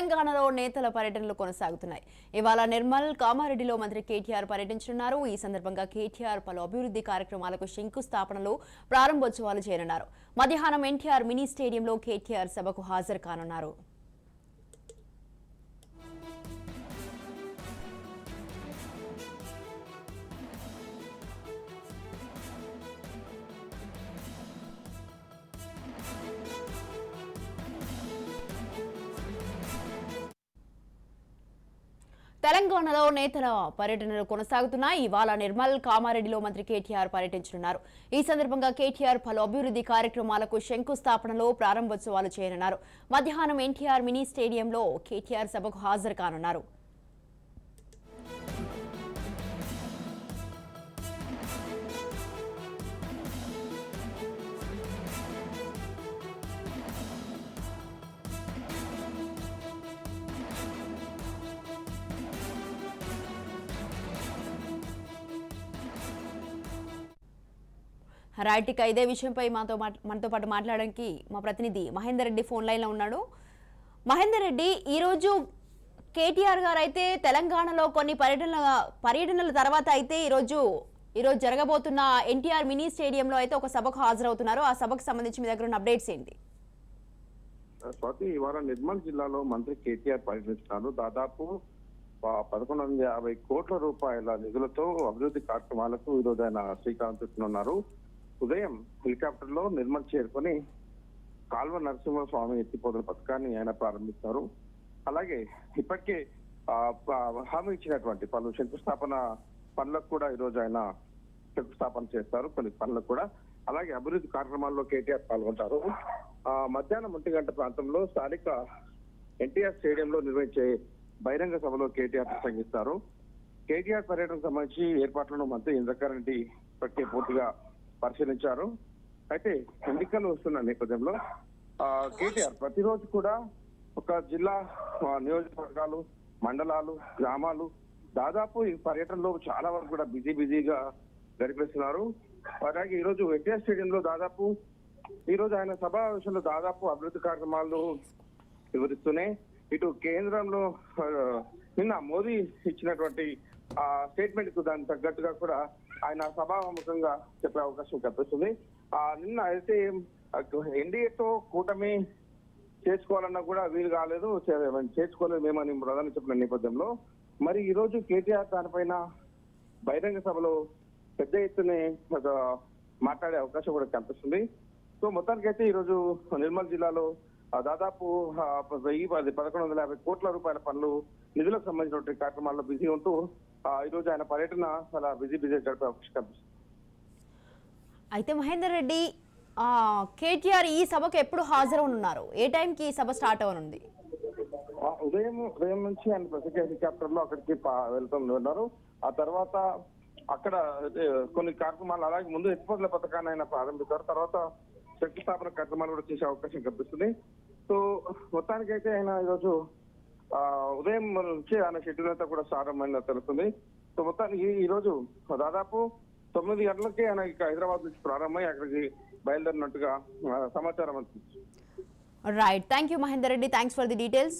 తెలంగాణలో నేతల పర్యటనలు కొనసాగుతున్నాయి. ఇవాళ నిర్మల్ కామారెడ్డిలో మంత్రి కేటీఆర్ పర్యటించనున్నారు. ఈ సందర్భంగా కేటీఆర్ పలు అభివృద్ధి కార్యక్రమాలకు శంకుస్థాపనలు ప్రారంభోత్సవాలు చేయనున్నారు. మధ్యాహ్నం ఎన్టీఆర్ మినీ స్టేడియంలో కేటీఆర్ సభకు హాజరు కానున్నారు. తెలంగాణలో నేతల పర్యటనలు కొనసాగుతున్నాయి. ఇవాళ నిర్మల్ కామారెడ్డిలో మంత్రి కేటీఆర్ పర్యటించనున్నారు. ఈ సందర్భంగా కేటీఆర్ పలు అభివృద్ధి కార్యక్రమాలకు శంకుస్థాపనలో ప్రారంభోత్సవాలు చేయనున్నారు. మధ్యాహ్నం ఎన్టీఆర్ మినీ స్టేడియంలో కేటీఆర్ సభకు హాజరు కానున్నారు. రైట్ ఇక ఇదే విషయంపై మాతో మనతో పాటు మాట్లాడడానికి మా ప్రతినిధి మహేందర్ రెడ్డి ఫోన్ లైన్లో ఉన్నాడు. మహేందర్ రెడ్డి ఈరోజు కేటీఆర్ గారు అయితే తెలంగాణలో కొన్ని పర్యటనల పర్యటనల తర్వాత అయితే ఈరోజు ఈరోజు జరగబోతున్న ఎన్టీఆర్ మినీ స్టేడియంలో అయితే ఒక సభకు హాజరవుతున్నారు. ఆ సభకు సంబంధించి మీ దగ్గర ఉన్న అప్డేట్స్ ఏంటి? స్వాతి ఇవాళ నిర్మల్ జిల్లాలో మంత్రి కేటీఆర్ పర్యటిస్తున్నారు. దాదాపు పదకొండు వందల యాభై కోట్ల రూపాయల నిధులతో అభివృద్ధి కార్యక్రమాలకు ఈ రోజు ఆయన శ్రీకారం చుట్టనున్నారు. ఉదయం హెలికాప్టర్లో నిర్మల్ చేరుకొని కాల్వ నరసింహస్వామి ఎత్తిపోతల పథకాన్ని ఆయన ప్రారంభిస్తారు. అలాగే ఇప్పటికే హామీ ఇచ్చినటువంటి పలు శంకుస్థాపన పనులకు కూడా ఈరోజు ఆయన శంకుస్థాపన చేస్తారు. కొన్ని పనులకు కూడా. అలాగే అభివృద్ధి కార్యక్రమాల్లో కేటీఆర్ పాల్గొంటారు. ఆ, మధ్యాహ్నం ఒంటి గంట ప్రాంతంలో స్థానిక ఎన్టీఆర్ స్టేడియంలో నిర్వహించే బహిరంగ సభలో కేటీఆర్ ప్రసంగిస్తారు. కేటీఆర్ పర్యటనకు సంబంధించి ఏర్పాట్లను మంత్రి ఇంద్రకరణ్ రెడ్డి ఇప్పటికే పూర్తిగా పరిశీలించారు. అయితే ఎన్నికలు వస్తున్న నేపథ్యంలో కేటీఆర్ ప్రతిరోజు కూడా ఒక జిల్లా నియోజకవర్గాలు మండలాలు గ్రామాలు దాదాపు ఈ పర్యటనలో చాలా వరకు కూడా బిజీ బిజీగా గడిపేస్తున్నారు. అలాగే ఈరోజు ఎన్టీఆర్ స్టేడియంలో దాదాపు ఈరోజు ఆయన సమావేశంలో దాదాపు అభివృద్ధి కార్యక్రమాలు వివరిస్తూనే ఇటు కేంద్రంలో నిన్న మోదీ ఇచ్చినటువంటి ఆ స్టేట్మెంట్కు దానికి తగ్గట్టుగా కూడా ఆయన సభాముఖంగా చెప్పే అవకాశం కనిపిస్తుంది. ఆ నిన్న అయితే ఎన్డీఏతో కూటమి చేసుకోవాలన్నా కూడా వీలు కాలేదు. చేసుకోలేదు మేమని ప్రధాని చెప్పిన నేపథ్యంలో. మరి ఈ రోజు కేటీఆర్ దానిపైన బహిరంగ సభలో పెద్ద ఎత్తున మాట్లాడే అవకాశం కూడా కనిపిస్తుంది. సో మొత్తానికైతే ఈరోజు నిర్మల్ జిల్లాలో దాదాపు పది పదకొండు వందల యాభై కోట్ల రూపాయల పనులు నిధులకు సంబంధించినటువంటి కార్యక్రమాల్లో బిజీ ఉంటూ ఈ రోజు ఆయన పర్యటన చాలా బిజీ బిజీ గడిపే అవకాశం కనిపిస్తుంది. అయితే మహేందర్ రెడ్డి కేటీఆర్ ఈ సభకు ఎప్పుడు హాజరవునున్నారు? ఏ టైంకి ఈ సభ స్టార్ట్ అవనుంది? ఉదయం ఉదయం నుంచి ఆయన ప్రత్యేక హెలికాప్టర్లో అక్కడికి పా- వెళ్తూ ఉన్నారు ఆ తర్వాత అక్కడ కొన్ని కార్యక్రమాలు అలాగే ముందు ఎత్తిపోతల పథకాన్ని ఆయన ప్రారంభిస్తారు తర్వాత శంకుస్థాపన కార్యక్రమాలు కూడా చేసే అవకాశం కనిపిస్తుంది. సో మొత్తానికైతే ఆయన ఈరోజు ఉదయం నుంచి ఆయన షెడ్యూల్ అంతా కూడా ప్రారంభమైన తెలుస్తుంది. సో మొత్తానికి ఈ రోజు దాదాపు తొమ్మిది గంటలకి ఆయన ఇక హైదరాబాద్ నుంచి ప్రారంభమై అక్కడికి బయలుదేరినట్టుగా సమాచారం అందుతుంది right thank you Mahender Reddy thanks for the details